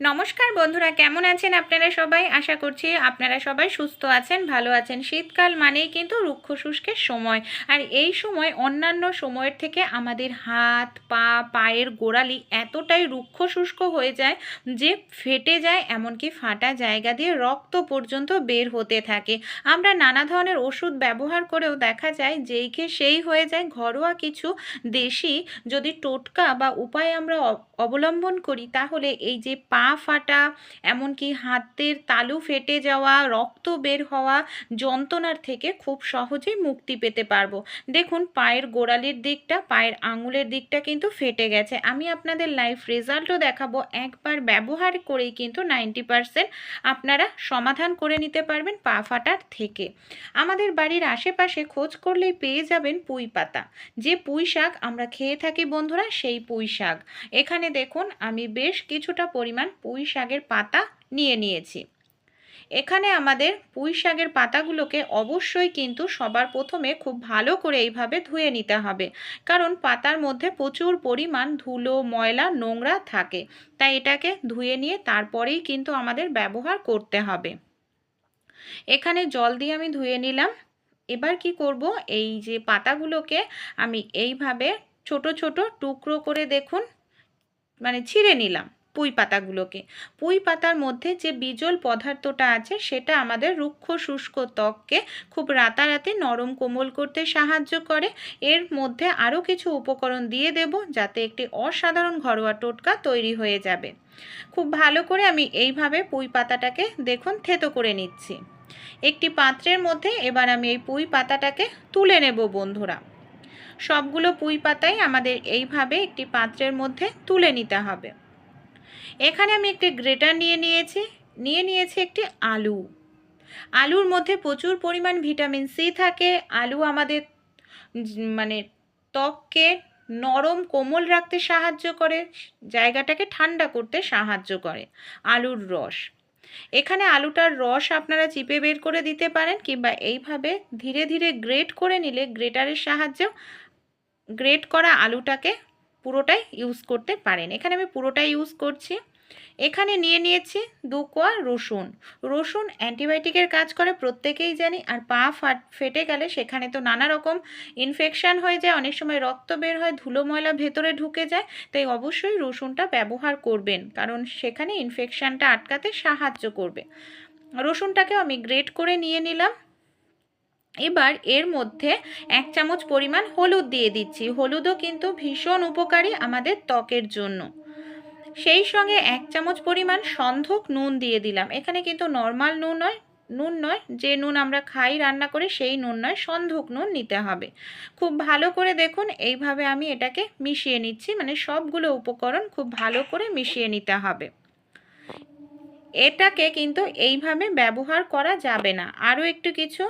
নমস্কার বন্ধুরা, কেমন আছেন আপনারা সবাই? আশা করছি আপনারা সবাই সুস্থ আছেন, ভালো আছেন। শীতকাল মানেই কিন্তু রুক্ষ শুষ্কের সময়। আর এই সময় অন্যান্য সময়ের থেকে আমাদের হাত, পা, পায়ের গোড়ালি এতটাই রুক্ষ শুষ্ক হয়ে যায় যে ফেটে যায়, এমনকি ফাটা জায়গা দিয়ে রক্ত পর্যন্ত বের হতে থাকে। আমরা নানা ধরনের ওষুধ ব্যবহার করেও দেখা যায় যেই খেয়ে সেই হয়ে যায়। ঘরোয়া কিছু দেশি যদি টোটকা বা উপায় আমরা অবলম্বন করি, তাহলে এই যে পা ফাটা, এমনকি হাতের তালু ফেটে যাওয়া, রক্ত বের হওয়া যন্ত্রণার থেকে খুব সহজেই মুক্তি পেতে পারব। দেখুন, পায়ের গোড়ালির দিকটা, পায়ের আঙুলের দিকটা কিন্তু ফেটে গেছে। আমি আপনাদের লাইফ রেজাল্টও দেখাবো। একবার ব্যবহার করেই কিন্তু নাইনটি পারসেন্ট আপনারা সমাধান করে নিতে পারবেন পা ফাটার থেকে। আমাদের বাড়ির আশেপাশে খোঁজ করলেই পেয়ে যাবেন পুঁই পাতা। যে পুঁই শাক আমরা খেয়ে থাকি বন্ধুরা, সেই পুঁই শাক। এখানে দেখুন, আমি বেশ কিছুটা পরিমাণ পুঁই শাকের পাতা নিয়ে নিয়েছি। এখানে আমাদের পুঁই শাকের পাতাগুলোকে অবশ্যই কিন্তু সবার প্রথমে খুব ভালো করে এইভাবে ধুয়ে নিতে হবে। কারণ পাতার মধ্যে প্রচুর পরিমাণ ধুলো, ময়লা, নোংরা থাকে। তাই এটাকে ধুয়ে নিয়ে তারপরেই কিন্তু আমাদের ব্যবহার করতে হবে। এখানে জল দিয়ে আমি ধুয়ে নিলাম। এবার কি করব? এই যে পাতাগুলোকে আমি এইভাবে ছোট ছোট টুকরো করে দেখুন মানে ছিঁড়ে নিলাম। পুঁই পাতাগুলোকে। পুঁই পাতার মধ্যে যে বিজল পদার্থটা আছে, সেটা আমাদের রুক্ষ শুষ্ক ত্বককে খুব রাতারাতি নরম কোমল করতে সাহায্য করে। এর মধ্যে আরও কিছু উপকরণ দিয়ে দেব যাতে একটি অসাধারণ ঘরোয়া টোটকা তৈরি হয়ে যাবে। খুব ভালো করে আমি এইভাবে পুঁই পাতাটাকে দেখুন থেতো করে নিচ্ছি। একটি পাত্রের মধ্যে এবার আমি এই পুঁই পাতাটাকে তুলে নেব বন্ধুরা। সবগুলো পুঁই পাতাই আমাদের এইভাবে একটি পাত্রের মধ্যে তুলে নিতে হবে। এখানে আমি একটি গ্রেটার নিয়ে নিয়েছি নিয়ে নিয়েছি একটি আলু। আলুর মধ্যে প্রচুর পরিমাণ ভিটামিন সি থাকে। আলু আমাদের মানে ত্বককে নরম, কোমল রাখতে সাহায্য করে, জায়গাটাকে ঠান্ডা করতে সাহায্য করে আলুর রস। এখানে আলুটার রস আপনারা চিপে বের করে দিতে পারেন কিংবা এইভাবে ধীরে ধীরে গ্রেট করে নিলে গ্রেটারের সাহায্যেও গ্রেট করা আলুটাকে পুরোটাই ইউজ করতে পারেন। এখানে আমি পুরোটাই ইউজ করছি। এখানে নিয়ে নিয়েছি দু কোয়া রসুন। রসুন অ্যান্টিবায়োটিকের কাজ করে, প্রত্যেকেই জানি, আর পা ফাট, ফেটে গেলে সেখানে তো নানা রকম ইনফেকশান হয়ে যায়, অনেক সময় রক্ত বের হয়, ধুলো ময়লা ভেতরে ঢুকে যায়, তাই অবশ্যই রসুনটা ব্যবহার করবেন, কারণ সেখানে ইনফেকশানটা আটকাতে সাহায্য করবে। রসুনটাকেও আমি গ্রেট করে নিয়ে নিলাম। এবার এর মধ্যে এক চামচ পরিমাণ হলুদ দিয়ে দিচ্ছি। হলুদও কিন্তু ভীষণ উপকারী আমাদের ত্বকের জন্য। সেই সঙ্গে এক চামচ পরিমাণ সন্ধক নুন দিয়ে দিলাম। এখানে কিন্তু নর্মাল নুন নয় নুন নয়, যে নুন আমরা খাই, রান্না করে, সেই নুন নয়, সন্ধক নুন নিতে হবে। খুব ভালো করে দেখুন, এইভাবে আমি এটাকে মিশিয়ে নিচ্ছি মানে সবগুলো উপকরণ খুব ভালো করে মিশিয়ে নিতে হবে। এটাকে কিন্তু এইভাবে ব্যবহার করা যাবে না। আরও একটু কিছু,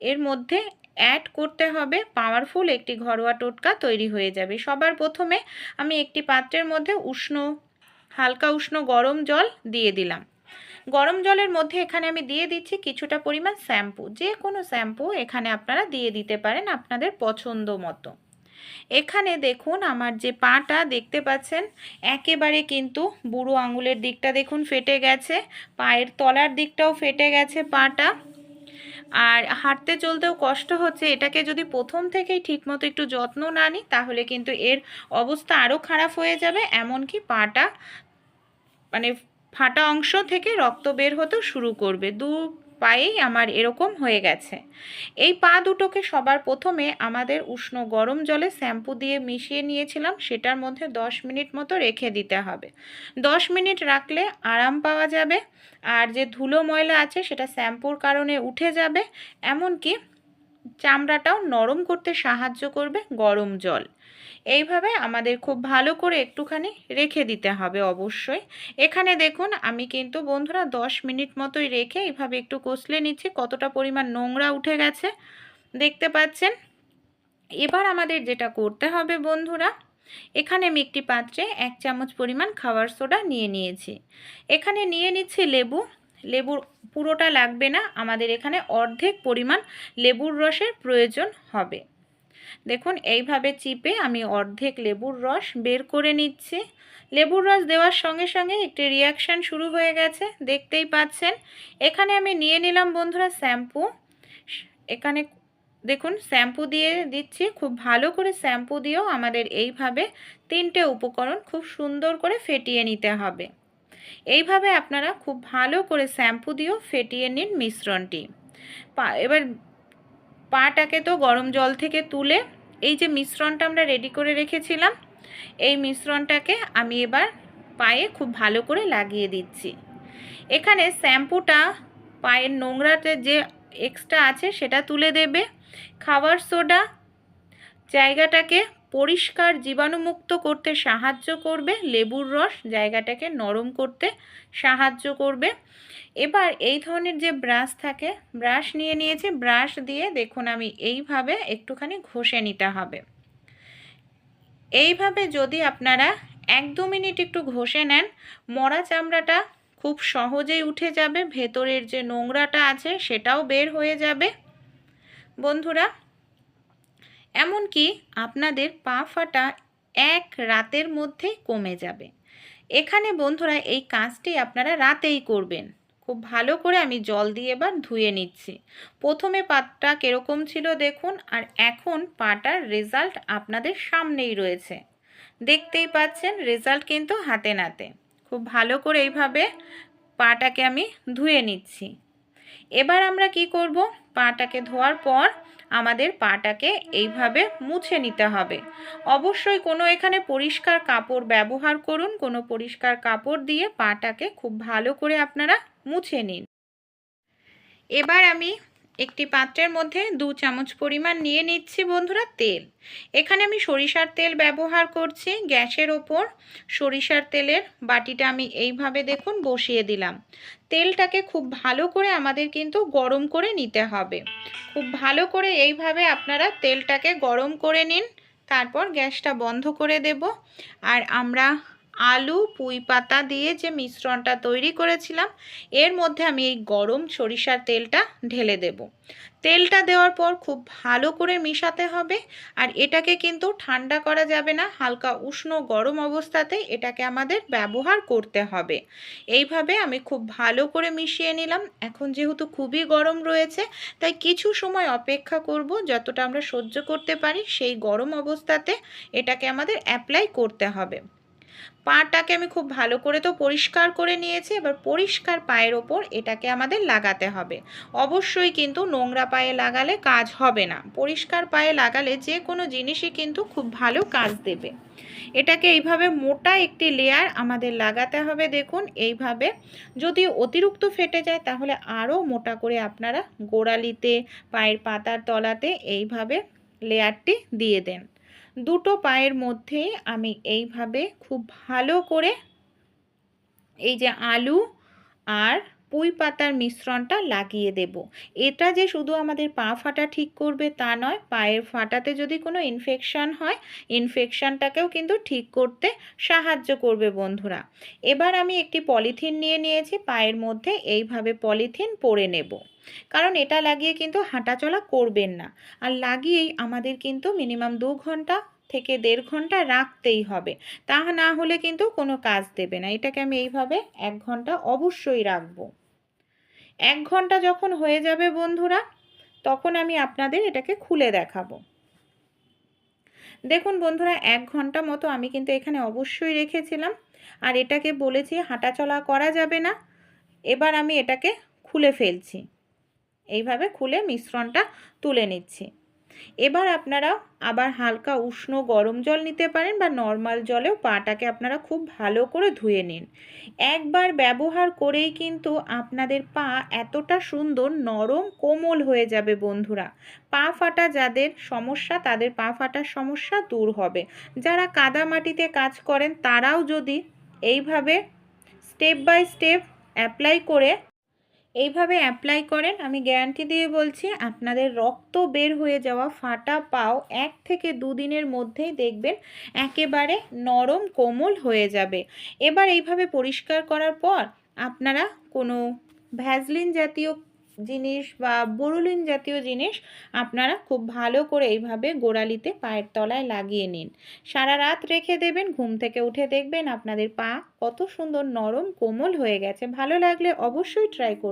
এর মধ্যে অ্যাড করতে হবে পাওয়ারফুল একটি ঘরোয়া টোটকা তৈরি হয়ে যাবে। সবার প্রথমে আমি একটি পাত্রের মধ্যে উষ্ণ হালকা উষ্ণ গরম জল দিয়ে দিলাম। গরম জলের মধ্যে এখানে আমি দিয়ে দিচ্ছি কিছুটা পরিমাণ শ্যাম্পু। যে কোনো শ্যাম্পু এখানে আপনারা দিয়ে দিতে পারেন আপনাদের পছন্দ মতো। এখানে দেখুন আমার যে পাটা দেখতে পাচ্ছেন, একেবারে কিন্তু বুড়ো আঙুলের দিকটা দেখুন ফেটে গেছে, পায়ের তলার দিকটাও ফেটে গেছে পাটা। আর হাঁটতে চলতেও কষ্ট হচ্ছে, এটাকে যদি প্রথম থেকেই ঠিকমতো একটু যত্ন না নিই, তাহলে কিন্তু এর অবস্থা আরও খারাপ হয়ে যাবে, এমনকি পাটা মানে ফাটা অংশ থেকে রক্ত বের হতে শুরু করবে। দু পায়েই আমার এরকম হয়ে গেছে। এই পা দুটোকে সবার প্রথমে আমাদের উষ্ণ গরম জলে শ্যাম্পু দিয়ে মিশিয়ে নিয়েছিলাম, সেটার মধ্যে দশ মিনিট মতো রেখে দিতে হবে। দশ মিনিট রাখলে আরাম পাওয়া যাবে। আর যে ধুলো ময়লা আছে, সেটা শ্যাম্পুর কারণে উঠে যাবে। এমনকি চামড়াটাও নরম করতে সাহায্য করবে গরম জল। এইভাবে আমাদের খুব ভালো করে একটুখানি রেখে দিতে হবে অবশ্যই। এখানে দেখুন, আমি কিন্তু বন্ধুরা দশ মিনিট মতোই রেখে এইভাবে একটু কষলে নিচ্ছি, কতটা পরিমাণ নোংরা উঠে গেছে। দেখতে পাচ্ছেন? এবার আমাদের যেটা করতে হবে বন্ধুরা, এখানে আমি একটি পাত্রে এক চামচ পরিমাণ খাবার সোডা নিয়ে নিয়েছি। এখানে নিয়ে নিচ্ছি লেবু লেবুর পুরোটা লাগবে না, আমাদের এখানে অর্ধেক পরিমাণ লেবুর রসের প্রয়োজন হবে। দেখুন, এইভাবে চিপে আমি অর্ধেক লেবুর রস বের করে নিচ্ছি। লেবুর রস দেওয়ার সঙ্গে সঙ্গে একটি রিয়াকশান শুরু হয়ে গেছে, দেখতেই পাচ্ছেন। এখানে আমি নিয়ে নিলাম বন্ধুরা শ্যাম্পু। এখানে দেখুন, শ্যাম্পু দিয়ে দিচ্ছি, খুব ভালো করে শ্যাম্পু দিয়েও আমাদের এইভাবে তিনটে উপকরণ খুব সুন্দর করে ফেটিয়ে নিতে হবে। এইভাবে আপনারা খুব ভালো করে শ্যাম্পু দিয়েও ফেটিয়ে নিন মিশ্রণটি। পা, এবার পাটাকে তো গরম জল থেকে তুলে এই যে মিশ্রণটা আমরা রেডি করে রেখেছিলাম, এই মিশ্রণটাকে আমি এবার পায়ে খুব ভালো করে লাগিয়ে দিচ্ছি। এখানে শ্যাম্পুটা পায়ের নোংরাতে যে এক্সট্রা আছে সেটা তুলে দেবে। খাবার সোডা জায়গাটাকে পরিষ্কার জীবাণুমুক্ত করতে সাহায্য করবে, লেবুর রস জায়গাটাকে নরম করতে সাহায্য করবে। এবার এই ধরনের যে ব্রাশ থাকে, ব্রাশ নিয়ে নিয়েছি, ব্রাশ দিয়ে দেখুন আমি এইভাবে একটুখানি ঘষে নিতে হবে। এইভাবে যদি আপনারা এক দু মিনিট একটু ঘষে নেন, মরা চামড়াটা খুব সহজেই উঠে যাবে, ভেতরের যে নোংরাটা আছে সেটাও বের হয়ে যাবে। বন্ধুরা এমনকি আপনাদের পা ফাটা এক রাতের মধ্যে কমে যাবে। এখানে বন্ধুরা এই কাজটি আপনারা রাতেই করবেন। খুব ভালো করে আমি জল দিয়ে এবার ধুয়ে নিচ্ছি। প্রথমে পাটা কীরকম ছিল দেখুন, আর এখন পাটার রেজাল্ট আপনাদের সামনেই রয়েছে। দেখতেই পাচ্ছেন, রেজাল্ট কিন্তু হাতে নাতে। খুব ভালো করে এইভাবে পাটাকে আমি ধুয়ে নিচ্ছি। এবার আমরা কি করব? পাটাকে ধোয়ার পর আমাদের পাটাকে এইভাবে মুছে নিতে হবে। অবশ্যই কোনো এখানে পরিষ্কার কাপড় ব্যবহার করুন, কোনো পরিষ্কার কাপড় দিয়ে পাটাকে খুব ভালো করে আপনারা মুছে নিন। এবার আমি একটি পাত্রের মধ্যে দু চামচ পরিমাণ নিয়ে নিচ্ছি বন্ধুরা তেল। এখানে আমি সরিষার তেল ব্যবহার করছি গ্যাসের ওপর। সরিষার তেলের বাটিটা আমি এইভাবে দেখুন বসিয়ে দিলাম। তেলটাকে খুব ভালো করে আমাদের কিন্তু গরম করে নিতে হবে। খুব ভালো করে এইভাবে আপনারা তেলটাকে গরম করে নিন, তারপর গ্যাসটা বন্ধ করে দেব। আর আমরা আলু, পুঁই পাতা দিয়ে যে মিশ্রণটা তৈরি করেছিলাম, এর মধ্যে আমি এই গরম সরিষার তেলটা ঢেলে দেব। তেলটা দেওয়ার পর খুব ভালো করে মিশাতে হবে, আর এটাকে কিন্তু ঠান্ডা করা যাবে না, হালকা উষ্ণ গরম অবস্থাতে এটাকে আমাদের ব্যবহার করতে হবে। এইভাবে আমি খুব ভালো করে মিশিয়ে নিলাম। এখন যেহেতু খুবই গরম রয়েছে, তাই কিছু সময় অপেক্ষা করব যতটা আমরা সহ্য করতে পারি, সেই গরম অবস্থাতে এটাকে আমাদের অ্যাপ্লাই করতে হবে। পাটাকে আমি খুব ভালো করে তো পরিষ্কার করে নিয়েছি, এবার পরিষ্কার পায়ের ওপর এটাকে আমাদের লাগাতে হবে। অবশ্যই কিন্তু নোংরা পায়ে লাগালে কাজ হবে না। পরিষ্কার পায়ে লাগালে যে কোনো জিনিসই কিন্তু খুব ভালো কাজ দেবে। এটাকে এইভাবে মোটা একটি লেয়ার আমাদের লাগাতে হবে দেখুন। এইভাবে যদি অতিরিক্ত ফেটে যায় তাহলে আরও মোটা করে আপনারা গোড়ালিতে, পায়ের পাতার তলাতে এইভাবে লেয়ারটি দিয়ে দেন। দুটো পায়ের মধ্যে আমি এইভাবে খুব ভালো করে এই যে আলু আর পুঁই পাতার মিশ্রণটা লাগিয়ে দেব। এটা যে শুধু আমাদের পা ফাটা ঠিক করবে তা নয়, পায়ের ফাটাতে যদি কোনো ইনফেকশান হয় ইনফেকশানটাকেও কিন্তু ঠিক করতে সাহায্য করবে বন্ধুরা। এবার আমি একটি পলিথিন নিয়ে নিয়েছি, পায়ের মধ্যে এইভাবে পলিথিন পরে নেব। কারণ এটা লাগিয়ে কিন্তু হাঁটাচলা করবেন না। আর লাগিয়েই আমাদের কিন্তু মিনিমাম দু ঘণ্টা থেকে দেড় ঘণ্টা রাখতেই হবে। তা না হলে কিন্তু কোনো কাজ দেবে না। এটাকে আমি এইভাবে এক ঘণ্টা অবশ্যই রাখব। এক ঘণ্টা যখন হয়ে যাবে বন্ধুরা, তখন আমি আপনাদের এটাকে খুলে দেখাবো। দেখুন বন্ধুরা, এক ঘণ্টা মতো আমি কিন্তু এখানে অবশ্যই রেখেছিলাম। আর এটাকে বলেছি হাঁটাচলা করা যাবে না। এবার আমি এটাকে খুলে ফেলছি। এইভাবে খুলে মিশ্রণটা তুলে নিচ্ছি। এবার আপনারা আবার হালকা উষ্ণ গরম জল নিতে পারেন বা নর্মাল জলেও পাটাকে আপনারা খুব ভালো করে ধুয়ে নিন। একবার ব্যবহার করেই কিন্তু আপনাদের পা এতটা সুন্দর নরম কোমল হয়ে যাবে বন্ধুরা। পা ফাটা যাদের সমস্যা তাদের পা ফাটার সমস্যা দূর হবে। যারা কাদা মাটিতে কাজ করেন তারাও যদি এইভাবে স্টেপ বাই স্টেপ অ্যাপ্লাই করে এইভাবে অ্যাপ্লাই করেন, আমি গ্যারান্টি দিয়ে বলছি আপনাদের রক্ত বের হয়ে যাওয়া ফাটা পাও এক থেকে দুদিনের মধ্যেই দেখবেন একেবারে নরম কোমল হয়ে যাবে। এবার এইভাবে পরিষ্কার করার পর আপনারা কোনো ভ্যাজলিন জাতীয় জিনিস বা বোরোলিন জাতীয় জিনিস আপনারা খুব ভালো করে এইভাবে গোড়ালিতে পায়ের তলায় লাগিয়ে নিন। সারা রাত রেখে দেবেন, ঘুম থেকে উঠে দেখবেন আপনাদের পা কত সুন্দর নরম কোমল হয়ে গেছে। ভালো লাগলে অবশ্যই ট্রাই করুন।